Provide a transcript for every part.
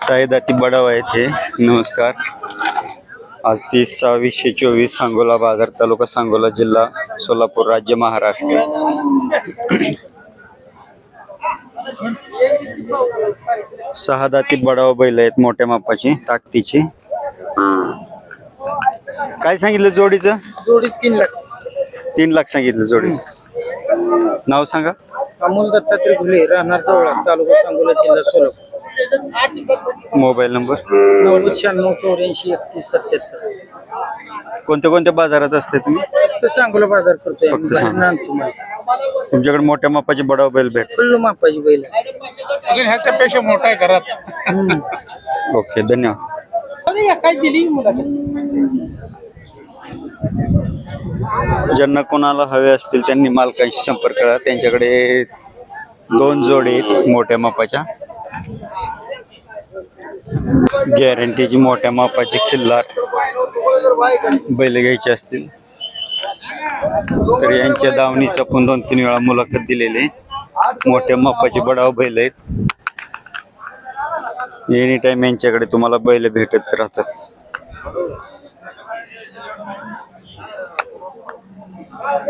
साईदाती बडाव आहेत हे. नमस्कार. आज तीस सहावीसशे चोवीस सांगोला बाजार तालुका सांगोला जिल्हा सोलापूर राज्य महाराष्ट्र. सहा दाती बडाव बैल आहेत मोठ्या मापाची ताकदीची. काय सांगितलं जोडीचं? जोडी तीन लाख. तीन लाख सांगितलं जोडीचं. नाव सांगा. अमोल दत्तात्रय घुले राहणार जवळ तालुका सांगोला जिल्हा सोलापूर मोबाईल नंबर नव्वद शहाण्णव चौऱ्याऐंशी एकतीस सत्याहत्तर कोणत्या कोणत्या बाजारात असते तुम्ही फक्त सांगोला बाजार करतोय. तुमच्याकडे मोठ्या मापाची बडाव बैल भेट फुल्ल मापाची बैल. अजून ह्याच्यापेक्षा मोठा आहे घरात. ओके धन्यवाद काय दिली मुलाखत? ज्यांना कोणाला हवे असतील त्यांनी मालकांशी संपर्क करा. त्यांच्याकडे दोन जोडे आहेत मोठ्या मापाच्या. गॅरंटीची मोठ्या मापाची खिल्लार बैल घ्यायचे असतील. तर यांच्या दावणीचा पण दोन तीन वेळा मुलाखत दिलेली आहे. मोठ्या मापाची बडाव बैल आहेत. एनी टाइम यांच्याकडे तुम्हाला बैल भेटत राहतात. Ah.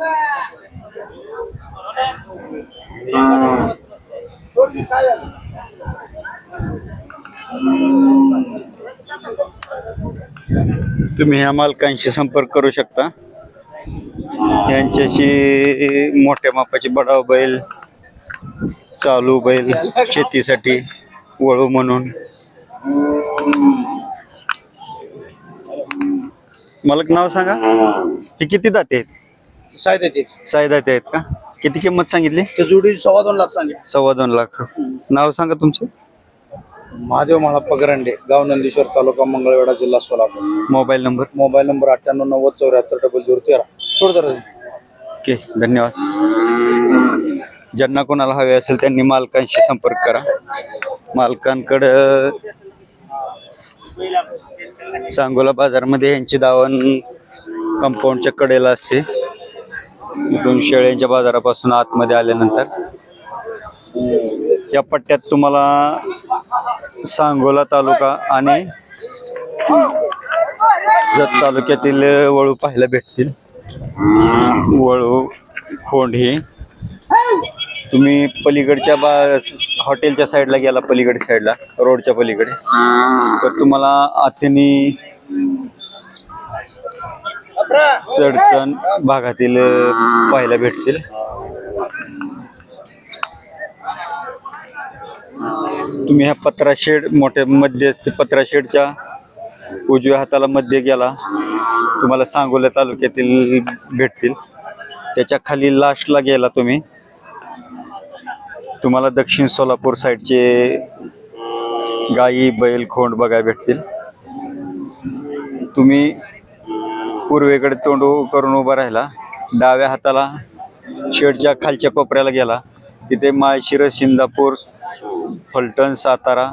Ah. तुम्ही ह्या मालकांशी संपर्क करू शकता. यांच्याशी मोठ्या मापाची बडाव बैल चालू बैल शेतीसाठी वळू म्हणून. मालक नाव सांगा. हे किती दाते आहेत? सायद्याची साई दाते आहेत का? किती किंमत सांगितली? ते जोडी सव्वा दोन लाख सांगितले. सव्वा दोन लाख. नाव सांगा तुमचं. महादेव माळा पगरंडे गाव नंदीश्वर तालुका मंगळवेढा जिल्हा Solapur. Mobile number? Mobile number अठ्ठ्याण्णव नव्वद चौऱ्याहत्तर डबल झिरो तेरा. सोड जरा. ओके धन्यवाद. ज्यांना कोणाला हवे असेल त्यांनी मालकांशी संपर्क करा. मालकांकडं सांगोला बाजारमध्ये यांची दावण कंपाऊंडच्या कडेला असते. इथून शेळ्यांच्या बाजारापासून आतमध्ये आल्यानंतर या पट्ट्यात तुम्हाला सांगोला तालुका आणि जत तालुक्यातील वळू पाहायला भेटतील. वळू खोंड ही तुम्ही पलीकडच्या बा हॉटेलच्या साईडला गेला पलीकडे साईडला रोडच्या पलीकडे. तर तुम्हाला आथेनी चढचण भागातील पाहायला भेटतील. तुम्ही ह्या पत्रा शेड मोठ्या मध्ये असते पत्रा शेडच्या उजव्या हाताला मध्ये गेला. तुम्हाला सांगोला तालुक्यातील भेटतील. त्याच्याखाली लास्टला गेला तुम्ही. तुम्हाला दक्षिण सोलापूर साईडचे गाई बैल खोंड बघायला भेटतील. तुम्ही पूर्वेकडे तोंड उ- करून उभा राहिला. डाव्या हाताला शेडच्या खालच्या कोपऱ्याला गेला. तिथे माळशिरस शिंदापूर फलटण सातारा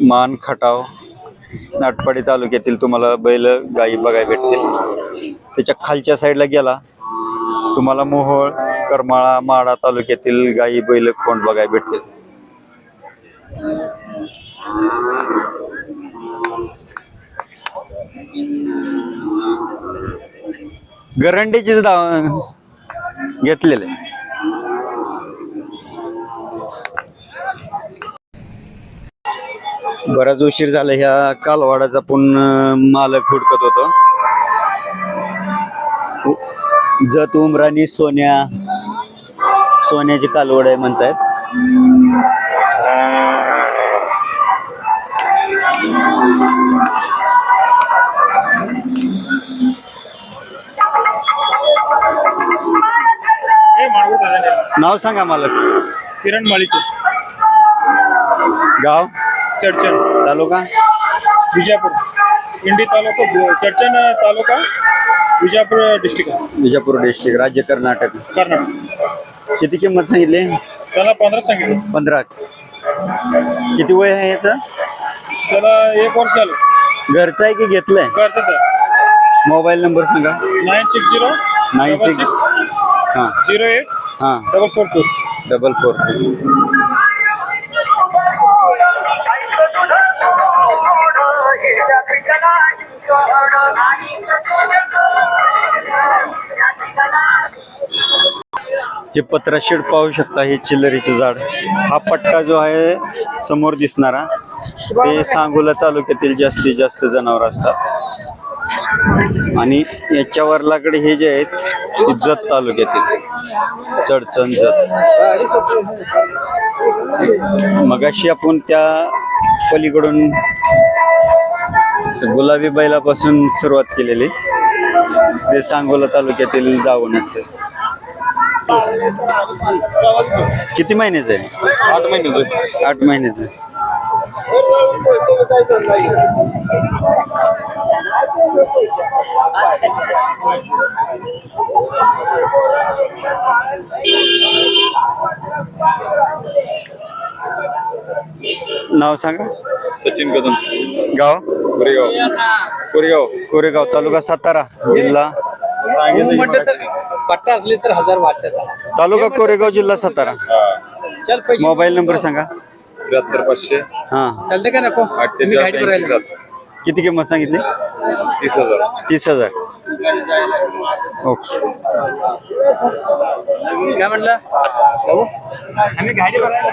मान खटाव नाटपाडी तालुक्यातील तुम्हाला बैल गायी बघाय भेटतील. त्याच्या खालच्या साईडला गेला. तुम्हाला मोहोळ करमाळा माडा तालुक्यातील गायी बैल कोण बघाय भेटतील? गरंडीचीच दाव घेतलेले. बराच उशीर झाला ह्या कालवाडाचा पण मालक हुडकत होतो. जत उमराणी सोन्या सोन्याची कालवड आहे म्हणतायत. नाव सांगा मालक किरण माळीचे. गाव? चडचण. तालुका? विजापूर. इंडी तालुका चडचण तालुका विजापूर डिस्ट्रिक्ट विजापूर डिस्ट्रिक्ट राज्य कर्नाटक. कर्नाटक. किती किंमत सांगितली? त्याला पंधरा सांगितलं. पंधरा. किती वय आहे याचं? त्याला एक वर्ष झालं. घरचं आहे की घेतलंय? आहे. मोबाईल नंबर सांगा. Nine six zero nine six हां. झिरो एट हां. Double four two double four हे पत्रा शेड पाहू शकता हे चिल्लरीचं झाड. हा पट्टा जो आहे समोर दिसणारा ते सांगोला तालुक्यातील जास्तीत जास्त जनावर असतात. आणि याच्यावर लाकडे हे जे आहेत ते जत तालुक्यातील. चडचण जत. मगाशी आपण त्या पलीकडून गुलाबी बैलापासून सुरुवात केलेली. ते सांगोला तालुक्यातील जाऊन असते. किती महिन्याचं आहे? आठ महिन्याचं आठ महिन्याचं नाव सांगा. सचिन कदम गाव? कोरेगाव. कोरेगाव. कोरेगाव तालुका सातारा जिल्हा? पट्टा असले तर हजार वाटतात. तालुका कोरेगाव जिल्हा सातारा. चल पैसे मोबाईल नंबर सांगा. त्र्याहत्तर पाचशे. हा. चालते का नको? मी अठ्ठेचाळीस गाडी ऐंशी करायला. सात किती किंमत सांगितली? तीस हजार. तीस हजार. ओके. काय म्हणलं जाऊ? आम्ही गाडी करायला.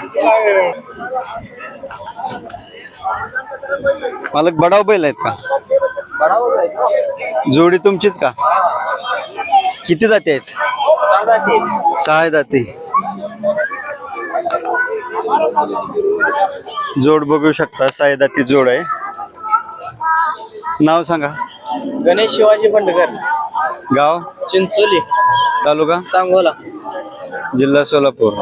मालक बडाव बैल आहेत का? बडावर जायचं. जोडी तुमचीच का? किती जाती आहेत? साधा ते. सहा जाती जोड बघू शकता सहा जाती जोड आहे. नाव सांगा. गणेश शिवाजी बंडकर गाव? चिंचोली. तालुका? सांगोला. जिल्हा सोलापूर.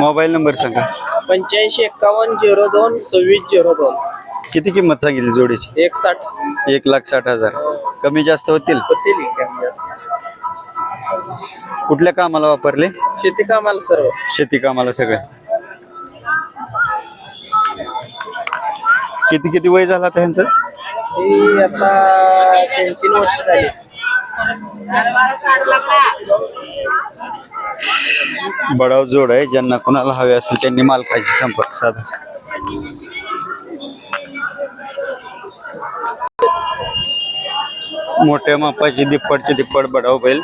मोबाईल नंबर सांगा. पंच्याऐंशी एक्कावन्न झिरो दोन सव्वीस झिरो दोन. किती किंमत सांगितली जोडीची? एक साठ एक लाख साठ हजार. कमी जास्त होतील? होतील कमी जास्त. कुठल्या कामाला वापरले? शेती कामाला सर्व. शेती कामाला सगळे. किती किती वय झाला आता ह्यांचं? ही आता तीन तीन वर्ष झाली. बडाव जोड आहे. ज्यांना कोणाला हवे असेल त्यांनी मालकाशी संपर्क साधा. मोठ्या मापाची दिप्पडचे दिप्पड बडाव बैल.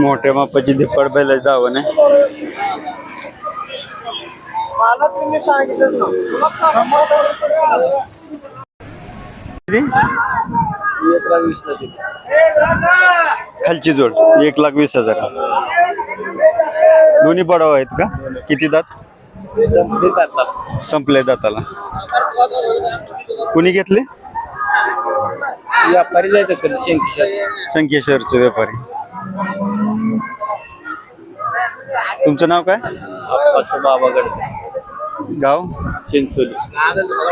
मोठ्या मापाची दिप्पड बैल दावण आहे. सांगितलं एक लाख वीस ला दिली. खालची जोड एक लाख वीस हजार. दोन्ही बडाव आहेत का? किती दात? संपली दाताला. कुणी घेतले? व्यापारी जायचं कधी शेंकीच्या संकेश्वरचे व्यापारी. तुमचं नाव काय? आप्पासो बाबागड गाव? चिंचोली.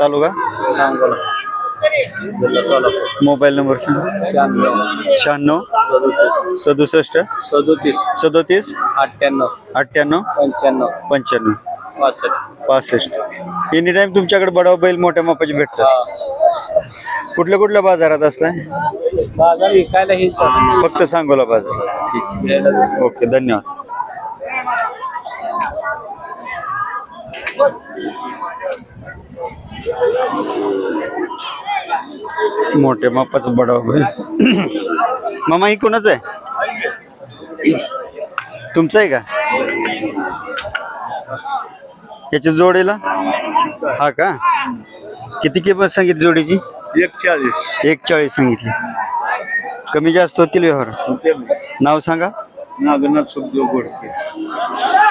तालुका? सांगोला. मोबाईल नंबर सांग. शहाण्णव. सदुसष्ट. सदोतीस. सदोतीस. अठ्ठ्याण्णव. अठ्ठ्याण्णव. पंच्याण्णव. पंच्याण्णव. पासष्ट. पासष्ट. एनी टाइम तुमच्याकडे बडाव बैल मोठ्या मापाचे भेटतात. हा. कुठल्या कुठल्या बाजारात असताय? बाजार विकायला हे फक्त सांगोला बाजार. ओके धन्यवाद. मोठ्या मापाचं बडाव बैल मामा ही कोणाच आहे? तुमचं आहे का? याच्या जोडीला? हा का? किती किंमत सांगितली जोडीची? एक चाळीस एक चाळीस सांगितली. कमी जास्त होतील व्यवहार? नाव सांगा. नागनाथ सुखदेव गोडके.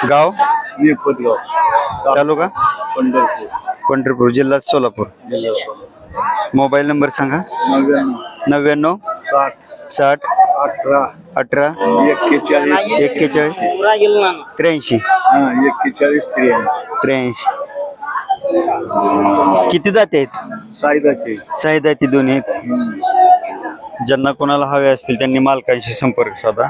गाव? निपतगाव तालुका? पंढरपूर. पंढरपूर जिल्हा सोलापूर. मोबाईल नंबर सांगा. नव्याण्णव. साठ. साठ अठरा. अठरा एक्केचाळीस. एक्केचाळीस त्र्याऐंशी. एक्केचाळीस त्र्याऐंशी. किती जाते आहेत? साईदाचे जाती दोन्ही आहेत. ज्यांना कोणाला हवे असतील त्यांनी मालकांशी संपर्क साधा.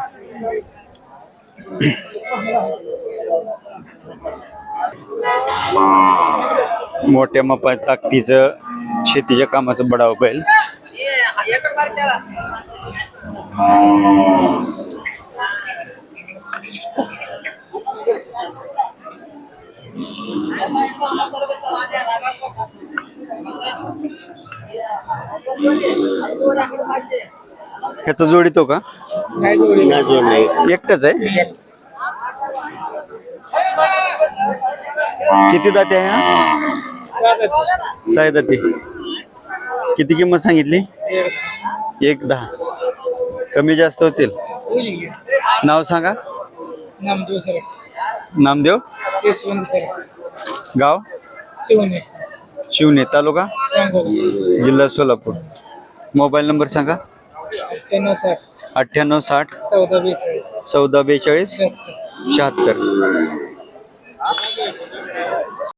मोठ्या मापा ताकदीचं शेतीच्या कामाचं बडाव बैल ह्याचा जोडितो का? एकटाच आहे? किती जाते आहे हा. साय जाते किती किंमत सांगितली? एक दहा. कमी जास्त होतील? नाव सांगा. नामदेव सर. नामदेव? यशवंत सर. गाव? शिवने शिवने तालुका? जिल्हा सोलापूर. मोबाईल नंबर सांगा. अठ्ठ्याण्णव साठ. अठ्ठ्याण्णव साठ. चौदा बेचाळीस. चौदा बेचाळीस. शहात्तर.